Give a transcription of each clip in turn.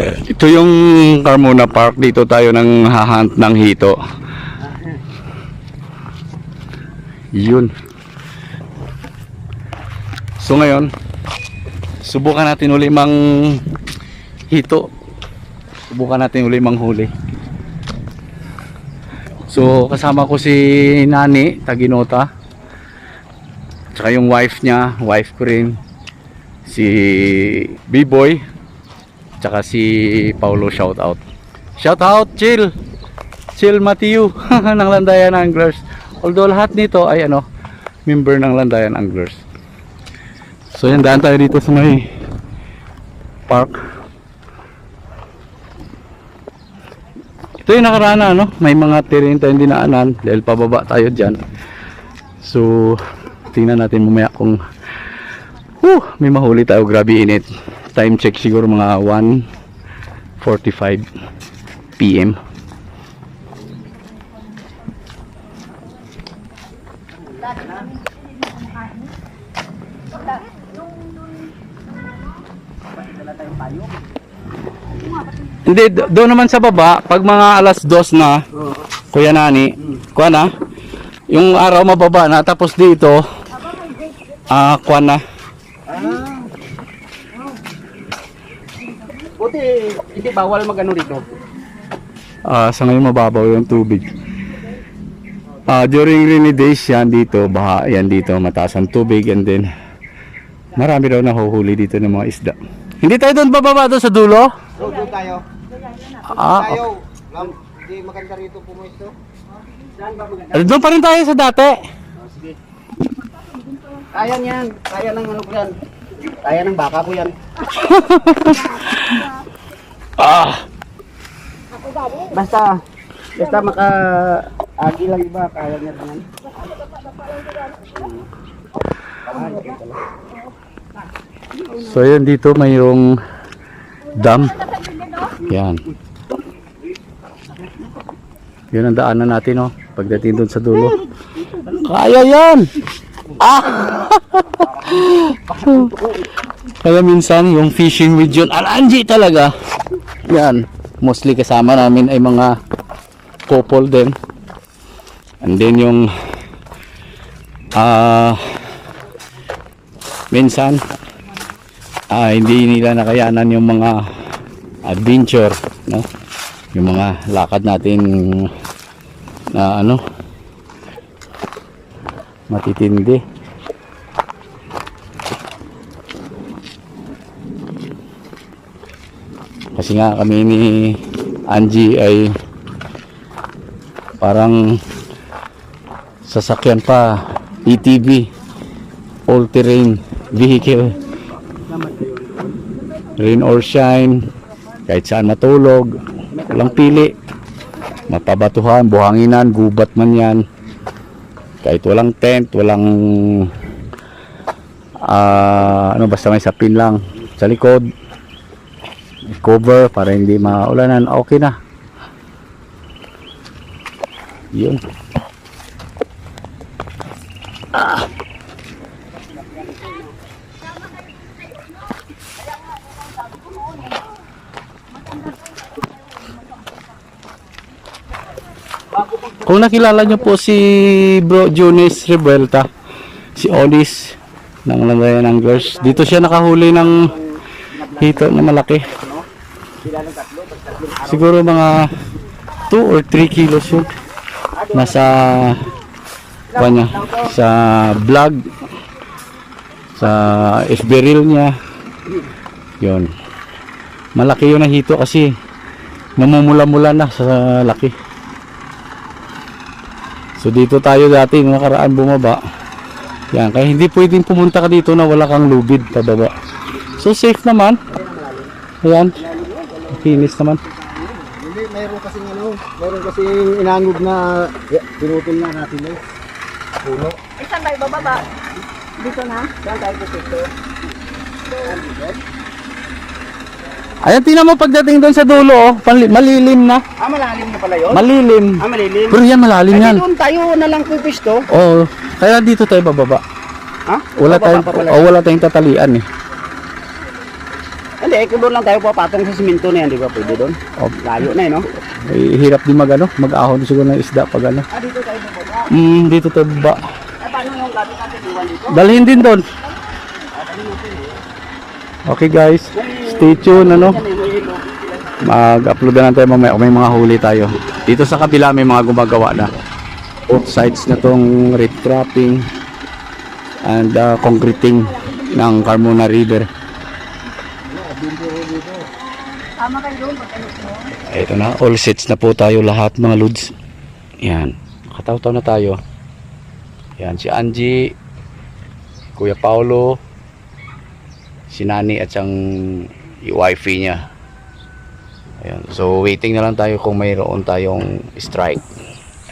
Ito yung Carmona Park. Dito tayo nang hahunt ng hito. Yun. So ngayon, subukan natin uli mang hito. Subukan natin uli mang huli. So kasama ko si Nani Taginota. Tsaka yung wife niya, wife ko rin. Si B-Boy. Tsaka si Paulo shout out. Shout out, chill. Chill Matthew ng Landayan Anglers. Although lahat nito ay ano, member ng Landayan Anglers. So yan, daan tayo dito sa may park. Ito yung nakaraan na, ano? May mga terrain tayong dinaanan dahil pababa tayo dyan. So, tingnan natin mamaya kung Whew, may mahuli tayo. Grabe init. Time check siguro mga 1.45 PM. Hindi, do- doon naman sa baba, pag mga alas dos na, Kuya Nani, kuha na, yung araw mababa na, tapos dito, ah, kuha na, Buti, hindi bawal magano rito. Ah, sa ngayon mababaw yung tubig. Ah, during rainy days yan dito, baha yan dito, mataas ang tubig and then marami daw nahuhuli dito ng mga isda. Hindi tayo doon bababa doon sa dulo? So, doon tayo. Ah, Tayo. Hindi maganda rito pumuesto. Saan ba maganda? okay. doon pa rin tayo sa dati. Oh, sige. Kaya niyan. Kaya ng ano yan. Kaya ng baka ko yan. Ah, Basta, basta maka agi lang iba, kaya niya naman. so yan dito mayroong dam. Yan. Yun ang daanan natin, oh. Pagdating doon sa dulo. Kaya yan! Ah! Kaya minsan, yung fishing with John Alanji talaga. Yan. Mostly kasama namin ay mga couple din. And then yung ah minsan ah, hindi nila nakayanan yung mga adventure, no? Yung mga lakad natin na ano matitindi. Kasi nga kami ni Angie ay parang sasakyan pa ETV all terrain vehicle. Rain or shine kahit saan matulog walang pili. Mapabatuhan, buhanginan, gubat man yan. Kahit walang tent walang ah, ano basta may sapin lang. Sa likod may cover para hindi maulanan. Okay na. Yun. Kung nakilala nyo po si Bro Junis Revuelta, si Onis ng Landayan Anglers, dito siya nakahuli ng hito na malaki. Siguro mga 2 or 3 kilos yun. Nasa kanya, sa vlog, sa FB reel niya. Yun. Malaki yun ang hito kasi namumula-mula na sa laki. So dito tayo dati nung nakaraan bumaba. Yan, kaya hindi pwedeng pumunta ka dito na wala kang lubid pababa. So safe naman. Ayan. Kinis naman. Hindi, mayroon kasi ano, mayroon kasi inangog na pinutol na natin eh. Puno. Eh, saan tayo bababa? Dito na? Saan tayo pupunto? Ayan, tingnan mo pagdating doon sa dulo, oh, malilim na. Ah, malalim na pala yun? Malilim. ah, malilim. Pero yan, malalim Ay, yan. doon tayo na lang pupisto. Oo. Kaya dito tayo bababa. Ha? Wala Bababa tayong, pa pala oh, wala tayong tatalian eh. Hindi, kung doon lang tayo papatong sa siminto na yan, di ba? Pwede doon. Oh, Layo na eh, no? ay, hirap din mag ano, mag-ahon siguro ng isda pag ano. Ah, dito tayo bumaba. Mm, dito tayo ba? Ah, paano yung gamit natin iwan dito? Dalhin din doon. Okay guys, stay tuned ano. Eh. Mag-upload na lang tayo mamaya may mga huli tayo. Dito sa kabila may mga gumagawa na. Both sides na tong reed trapping and uh, concreting ng Carmona River. Tama kayo doon pag mo. Ito na, all sets na po tayo lahat mga lods. Yan, kataw-taw na tayo. Yan, si Angie, Kuya Paulo, si Nani at siyang wifey niya. Ayan, so waiting na lang tayo kung mayroon tayong strike.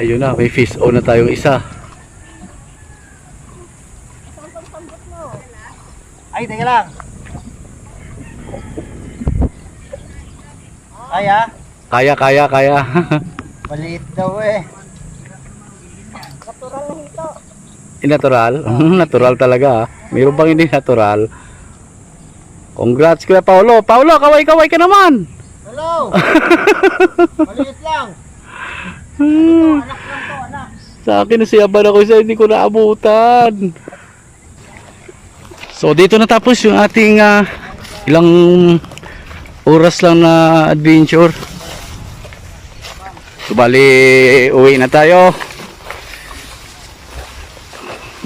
Ayun na, may fish on na tayong isa. Ay, teka lang. Ay, ah. Kaya, kaya, kaya. Maliit daw eh. Natural na hito. natural? natural talaga. ah. Mayroon bang hindi natural? Congrats Kuya Paulo. Paulo, kaway-kaway ka naman. Hello! Maliit lang. Sa akin nasiyaban ako isa, hindi ko naabutan. So dito natapos yung ating ah, ilang oras lang na adventure. So bali, uwi na tayo.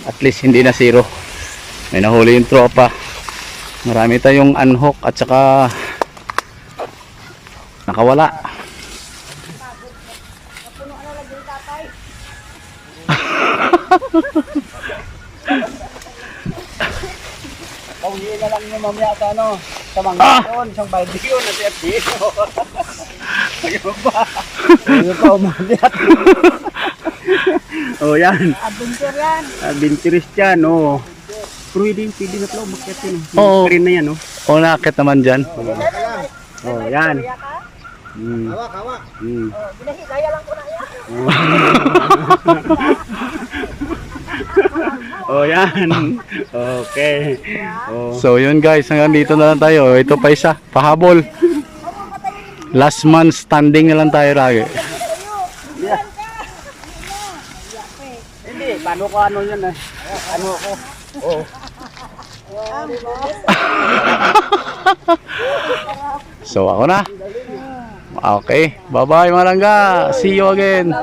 At least hindi na zero. May nahuli yung tropa. Marami tayong unhook at saka nakawala. Pauwi na lang yung mamaya sa ano, sa mga Ah! yun, isang balde yun, at FD. Ayun pa. Ayun pa, umakyat. oh, yan. Adventure yan. Adventurous yan, oh. Pero hindi, pwede na pala umakyat yun. Oo. Screen na yan, oh. O nakakit naman dyan. Oh, yan. Kaya ka? Mm. Hawa, hawa. Mm. Oh, binahigaya lang ko na yan. Oh, yan. Okay. Oh. So yun guys, hanggang dito na lang tayo. Ito pa isa, pahabol. Last man standing na lang tayo lagi. Hindi, paano ko ano yan eh. Ano ako? Oh. So ako na. Okay, bye-bye mga langga. See you again.